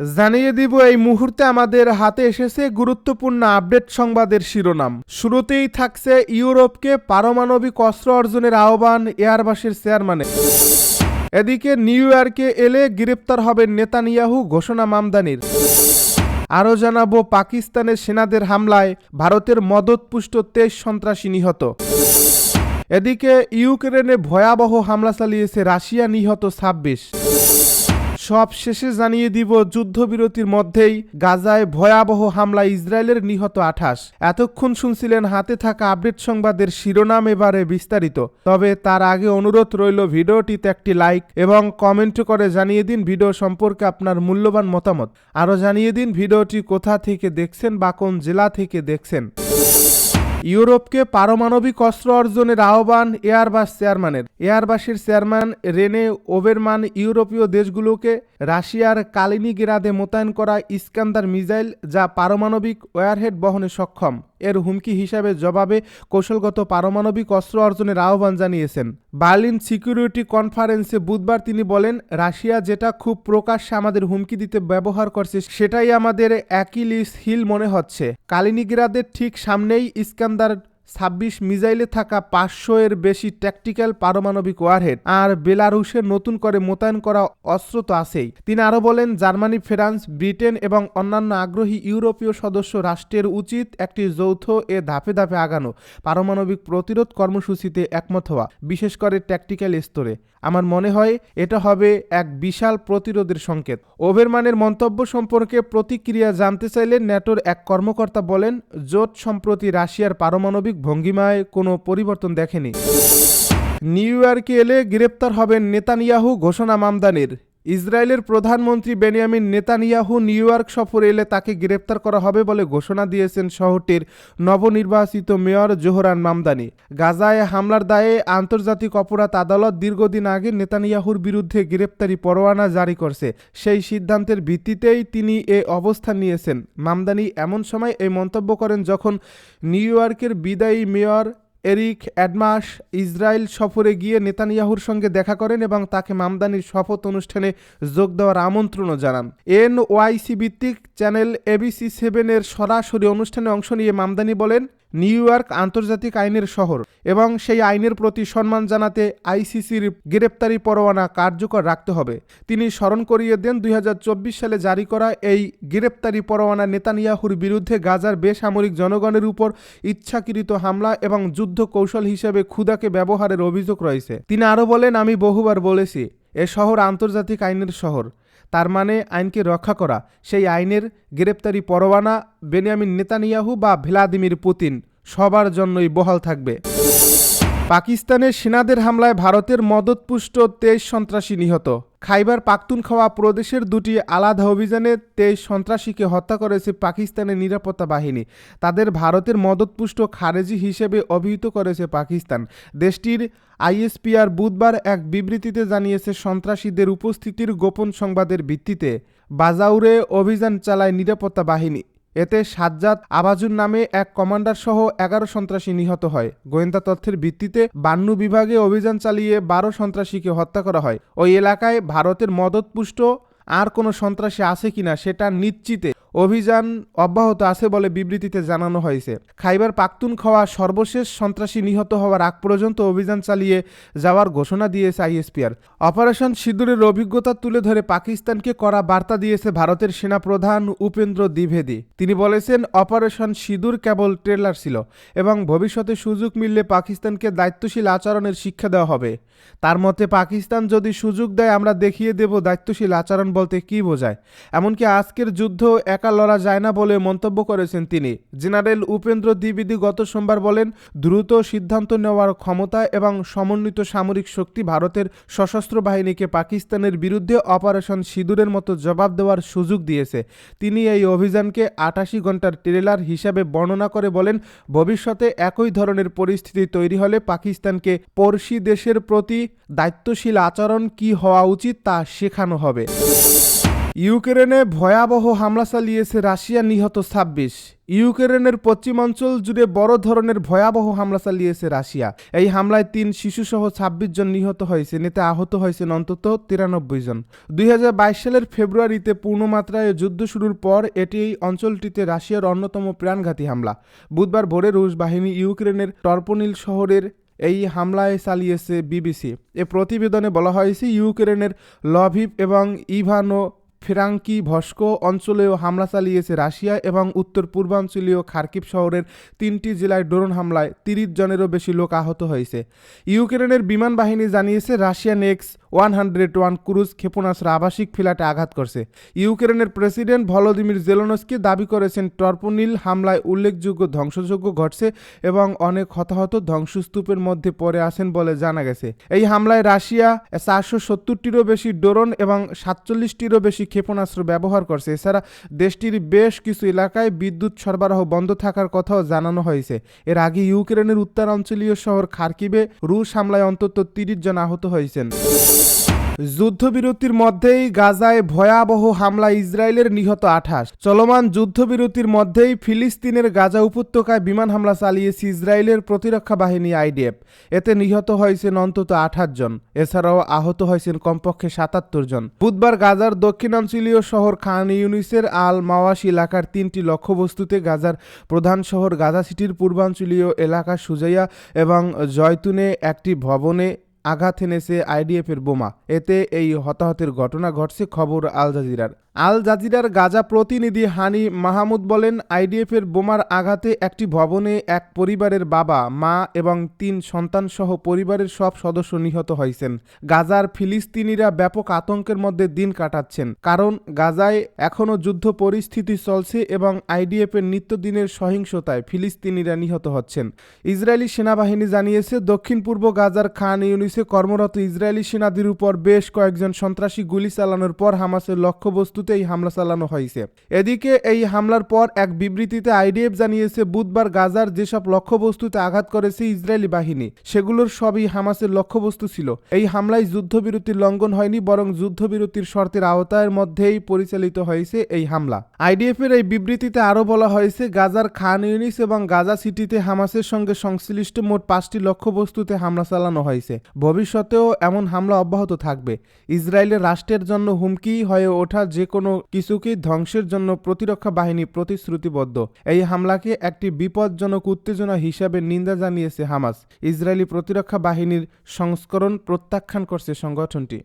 জানিয়ে দিব, এই মুহূর্তে আমাদের হাতে এসেছে গুরুত্বপূর্ণ আপডেট সংবাদের শিরোনাম। শুরুতেই থাকছে ইউরোপকে পারমাণবিক অস্ত্র অর্জনের আহ্বান এয়ারবাসের চেয়ারম্যানের। এদিকে নিউ ইয়র্কে এলে গ্রেপ্তার হবেন নেতানিয়াহু ঘোষণা মামদানির। আরও জানাব, পাকিস্তানের সেনাদের হামলায় ভারতের মদতপুষ্ট তেইশ সন্ত্রাসী নিহত। এদিকে ইউক্রেনে ভয়াবহ হামলা চালিয়েছে রাশিয়া নিহত ছাব্বিশ। সব শেষে জানিয়ে দিব, যুদ্ধবিরতির মধ্যেই গাজায় ভয়াবহ হামলা ইসরায়েলের নিহত আঠাশ। এতক্ষণ শুনছিলেন হাতে থাকা আপডেট সংবাদের শিরোনাম এবারে বিস্তারিত। তবে তার আগে অনুরোধ রইল ভিডিওটিতে একটি লাইক এবং কমেন্ট করে জানিয়ে দিন ভিডিও সম্পর্কে আপনার মূল্যবান মতামত। আরও জানিয়ে দিন ভিডিওটি কোথা থেকে দেখছেন বা কোন জেলা থেকে দেখছেন। ইউরোপকে পারমাণবিক অস্ত্র অর্জনের আহ্বান এয়ারবাস চেয়ারম্যানের। এয়ারবাসের চেয়ারম্যান রেনে ওবেরমান ইউরোপীয় দেশগুলোকে রাশিয়ার কালিনিগ্রাদে মোতায়েন করা ইস্কান্দার মিসাইল যা পারমাণবিক ওয়ারহেড বহনে সক্ষম। এর হুমকি হিসাবে জবাবে কৌশলগত পারমাণবিক অস্ত্র অর্জনের আহ্বান জানিয়েছেন। বার্লিন সিকিউরিটি কনফারেন্সে বুধবার তিনি বলেন, রাশিয়া যেটা খুব প্রকাশ্যে আমাদের হুমকি দিতে ব্যবহার করছে, সেটাই আমাদের অ্যাকিলিস হিল মনে হচ্ছে। কালিনিগ্রাদের ঠিক সামনেই ইস্কান্দার ছাব্বিশ মিসাইলে থাকা পাঁচশো এর বেশি ট্যাকটিক্যাল পারমাণবিক ওয়ারহেড আর বেলারুশে নতুন করে মোতায়েন করা অস্ত্র তো আছেই। তিনি আরও বলেন, জার্মানি, ফ্রান্স, ব্রিটেন এবং অন্যান্য আগ্রহী ইউরোপীয় সদস্য রাষ্ট্রের উচিত একটি যৌথ এ ধাপে ধাপে আগানো, পারমাণবিক প্রতিরোধ কর্মসূচিতে একমত হওয়া, বিশেষ করে ট্যাকটিক্যাল স্তরে। আমার মনে হয়, এটা হবে এক বিশাল প্রতিরোধের সংকেত। ওভেরমানের মন্তব্য সম্পর্কে প্রতিক্রিয়া জানতে চাইলে ন্যাটোর এক কর্মকর্তা বলেন, জোট সম্প্রতি রাশিয়ার পারমাণবিক ভঙ্গিমায় কোনো পরিবর্তন দেখেনি। নিউ ইয়র্কে এলে গ্রেপ্তার হবেন নেতানিয়াহু ঘোষণা মামদানির। ইসরায়েলের প্রধানমন্ত্রী বেনিয়ামিন নেতানিয়াহু নিউ ইয়র্ক সফরে এলে তাকে গ্রেপ্তার করা হবে বলে ঘোষণা দিয়েছেন শহরটির নবনির্বাচিত মেয়র জোহরান মামদানি। গাজায় হামলার দায়ে আন্তর্জাতিক অপরাধ আদালত দীর্ঘদিন আগে নেতানিয়াহুর বিরুদ্ধে গ্রেপ্তারি পরোয়ানা জারি করছে। সেই সিদ্ধান্তের ভিত্তিতেই তিনি এ অবস্থান নিয়েছেন। মামদানি এমন সময় এই মন্তব্য করেন যখন নিউ ইয়র্কের বিদায়ী মেয়র এরিক অ্যাডমাস ইসরায়েল সফরে গিয়ে নেতানিয়াহুর সঙ্গে দেখা করেন এবং তাকে মামদানির শপথ অনুষ্ঠানে যোগ দেওয়ার আমন্ত্রণও জানান। এন ওয়াইসি ভিত্তিক চ্যানেল এবিসি সেভেনের সরাসরি অনুষ্ঠানে অংশ নিয়ে মামদানি বলেন নিউ ইয়র্ক আন্তর্জাতিক আইনের শহর এবং সেই আইনের প্রতি সম্মান জানাতে আইসিসির গ্রেপ্তারি পরোয়ানা কার্যকর রাখতে হবে। তিনি স্মরণ করিয়ে দেন, দুই হাজার চব্বিশ সালে জারি করা এই গ্রেপ্তারি পরোয়ানা নেতানিয়াহুর বিরুদ্ধে গাজার বেসামরিক জনগণের উপর ইচ্ছাকৃত হামলা এবং যুদ্ধ কৌশল হিসেবে ক্ষুদাকে ব্যবহারের অভিযোগ রয়েছে। তিনি আরও বলেন, আমি বহুবার বলেছি, এ শহর আন্তর্জাতিক আইনের শহর। তার মানে আইনকে রক্ষা করা। সেই আইনের গ্রেপ্তারি পরোয়ানা বেনিয়ামিন নেতানিয়াহু বা ভ্লাদিমির পুতিন, সবার জন্যই বহাল থাকবে। পাকিস্তানের সেনাদের হামলায় ভারতের মদতপুষ্ট তেইশ সন্ত্রাসী নিহত। খাইবার পাখতুনখাওয়া প্রদেশের দুটি আলাদা অভিযানে তেইশ সন্ত্রাসীকে হত্যা করেছে পাকিস্তানের নিরাপত্তা বাহিনী। তাদের ভারতের মদতপুষ্ট খারেজি হিসেবে অভিহিত করেছে পাকিস্তান। দেশটির আইএসপিআর বুধবার এক বিবৃতিতে জানিয়েছে, সন্ত্রাসীদের উপস্থিতির গোপন সংবাদের ভিত্তিতে বাজাউরে অভিযান চালায় নিরাপত্তা বাহিনী। এতে সাজ্জাদ আবাজুর নামে এক কমান্ডার সহ এগারো সন্ত্রাসী নিহত হয়। গোয়েন্দা তথ্যের ভিত্তিতে বান্নু বিভাগে অভিযান চালিয়ে বারো সন্ত্রাসীকে হত্যা করা হয়। ওই এলাকায় ভারতের মদতপুষ্ট আর কোনো সন্ত্রাসী আছে কিনা সেটা নিশ্চিতে অভিযান অব্যাহত আছে বলে বিবৃতিতে জানানো হয়েছে। খাইবার পাখতুনখাওয়া সর্বশেষ সন্ত্রাসী নিহত হওয়ার আগ পর্যন্ত অভিযান চালিয়ে যাওয়ার ঘোষণা দিয়েছে আইএসপিআর। অপারেশন সিঁদুরের অভিজ্ঞতা তুলে ধরে পাকিস্তানকে করা বার্তা দিয়েছে ভারতের সেনাপ্রধান উপেন্দ্র দ্বিভেদী তিনি বলেছেন, অপারেশন সিঁদুর কেবল ট্রেলার ছিল এবং ভবিষ্যতে সুযোগ মিললে পাকিস্তানকে দায়িত্বশীল আচরণের শিক্ষা দেওয়া হবে। তার মতে, পাকিস্তান যদি সুযোগ দেয়, আমরা দেখিয়ে দেব দায়িত্বশীল আচরণ বলতে কি বোঝায়। এমনকি আজকের যুদ্ধ একা লড়া যায় না বলে মন্তব্য করেছেন তিনি। জেনারেল উপেন্দ্র দ্বিবেদী গত সোমবার বলেন, দ্রুত সিদ্ধান্ত নেওয়ার ক্ষমতা এবং সমন্বিত সামরিক শক্তি ভারতের সশস্ত্র বাহিনীকে পাকিস্তানের বিরুদ্ধে অপারেশন সিঁদুরের মতো জবাব দেওয়ার সুযোগ দিয়েছে। তিনি এই অভিযানকে আটাশি ঘণ্টার ট্রেলার হিসাবে বর্ণনা করে বলেন, ভবিষ্যতে একই ধরনের পরিস্থিতি তৈরি হলে পাকিস্তানকে পড়শি দেশের প্রতি দায়িত্বশীল আচরণ কি হওয়া উচিত তা শেখানো হবে। ইউক্রেনে ভয়াবহ হামলা চালিয়েছে রাশিয়া নিহত ছাব্বিশ। ইউক্রেনের পশ্চিমাঞ্চল জুড়ে বড় ধরনের ভয়াবহ হামলা চালিয়েছে রাশিয়া। এই হামলায় তিন শিশুসহ ছাব্বিশ জন নিহত হয়েছে এতে আহত হয়েছেন অন্তত তিরানব্বই জন। দুই হাজার বাইশ সালের ফেব্রুয়ারিতে পূর্ণমাত্রায় যুদ্ধ শুরুর পর এটি এই অঞ্চলটিতে রাশিয়ার অন্যতম প্রাণঘাতী হামলা। বুধবার ভোরে রুশ বাহিনী ইউক্রেনের টর্পোনিল শহরের এই হামলায় চালিয়েছে বিবিসি। এ প্রতিবেদনে বলা হয়েছে, ইউক্রেনের লভিভ এবং ইভানো ফ্রাঙ্কি ভস্কো অঞ্চলেও হামলা চালিয়েছে রাশিয়া এবং উত্তর পূর্বাঞ্চলীয় খার্কিভ শহরের তিনটি জেলায় ড্রোন হামলায় তিরিশ জনেরও বেশি লোক আহত হয়েছে। ইউক্রেনের বিমান বাহিনী জানিয়েছে Russia X one hundred one cruise ক্ষেপণাস্ত্র আবাসিক ফ্ল্যাটে আঘাত করছে। ইউক্রেনের প্রেসিডেন্ট ভলোদিমির জেলোনস্কি দাবি করেছেন, টর্পোনিল হামলায় উল্লেখযোগ্য ধ্বংসযোগ্য ঘটছে এবং অনেক হতাহত ধ্বংসস্তূপের মধ্যে পড়ে আছেন বলে জানা গেছে। এই হামলায় রাশিয়া চারশো সত্তরটিরও বেশি ড্রোন এবং সাতচল্লিশটিরও বেশি ক্ষেপণাস্ত্র ব্যবহার করছে। এছাড়া দেশটির বেশ কিছু এলাকায় বিদ্যুৎ সরবরাহ বন্ধ থাকার কথাও জানানো হয়েছে। এর আগে ইউক্রেনের উত্তরাঞ্চলীয় শহর খার্কিবে রুশ হামলায় অন্তত তিরিশ জন আহত হয়েছেন। যুদ্ধবিরতির মধ্যেই গাজায় ভয়াবহ হামলা ইসরায়েলের নিহত আঠাশ। চলমান যুদ্ধবিরতির মধ্যেই ফিলিস্তিনের গাজা উপত্যকায় বিমান হামলা চালিয়েছে ইসরায়েলের প্রতিরক্ষা বাহিনী আইডিএফ। এতে নিহত হয়েছেন অন্তত আঠাশ জন। এছাড়াও আহত হয়েছেন কমপক্ষে সাতাত্তর জন। বুধবার গাজার দক্ষিণাঞ্চলীয় শহর খান ইউনিসের আল মাওয়াশ এলাকার তিনটি লক্ষ্যবস্তুতে গাজার প্রধান শহর গাজা সিটির পূর্বাঞ্চলীয় এলাকা সুজাইয়া এবং জয়তুনে একটি ভবনে আঘাত এনেছে আইডিএফের বোমা। এতে এই হতাহতের ঘটনা ঘটছে খবর আল জাজিরার। আল জাজিরার গাজা প্রতিনিধি হানি মাহমুদ বলেন, আইডিএফের বোমার আঘাতে একটি ভবনে এক পরিবারের বাবা, মা এবং তিন সন্তানসহ পরিবারের সব সদস্য নিহত হয়েছেন। গাজার ফিলিস্তিনিরা ব্যাপক আতঙ্কের মধ্যে দিন কাটাচ্ছেন। কারণ, গাজায় এখনও যুদ্ধ পরিস্থিতি চলছে এবং আইডিএফের নিত্যদিনের সহিংসতায় ফিলিস্তিনিরা নিহত হচ্ছেন। ইসরায়েলি সেনাবাহিনী জানিয়েছে দক্ষিণ পূর্ব গাজার খান ইউনিসে কর্মরত ইসরায়েলি সেনাদের উপর বেশ কয়েকজন সন্ত্রাসী গুলি চালানোর পর হামাসের লক্ষ্যবস্তুতে এই হামলা চালানো হয়েছে। এদিকে এই হামলার পর এক বিবৃতিতে আইডিএফ জানিয়েছে, বুধবার গাজার যেসব লক্ষ্যবস্তুতে আঘাত করেছে ইসরায়েলি বাহিনী, সেগুলোর সবই হামাসের লক্ষ্যবস্তু ছিল। এই হামলায় যুদ্ধবিরতির লঙ্ঘন হয়নি, বরং যুদ্ধবিরতির শর্তের আওতার মধ্যেই পরিচালিত হয়েছে এই হামলা। আইডিএফ এর এই বিবৃতিতে আরও বলা হয়েছে, গাজার খান ইউনিস এবং গাজা সিটিতে হামাসের সঙ্গে সংশ্লিষ্ট মোট পাঁচটি লক্ষ্যবস্তুতে হামলা চালানো হয়েছে। ভবিষ্যতেও এমন হামলা অব্যাহত থাকবে। ইসরায়েলের রাষ্ট্রের জন্য হুমকি হয়ে ওঠা যে কোনো কিছুকেই ধ্বংসের জন্য প্রতিরক্ষা বাহিনী প্রতিশ্রুতিবদ্ধ? এই হামলাকে একটি বিপজ্জনক উত্তেজনা হিসাবে নিন্দা জানিয়েছে হামাস। ইসরায়েলি প্রতিরক্ষা বাহিনীর সংস্করণ প্রত্যাখ্যান করছে সংগঠনটি।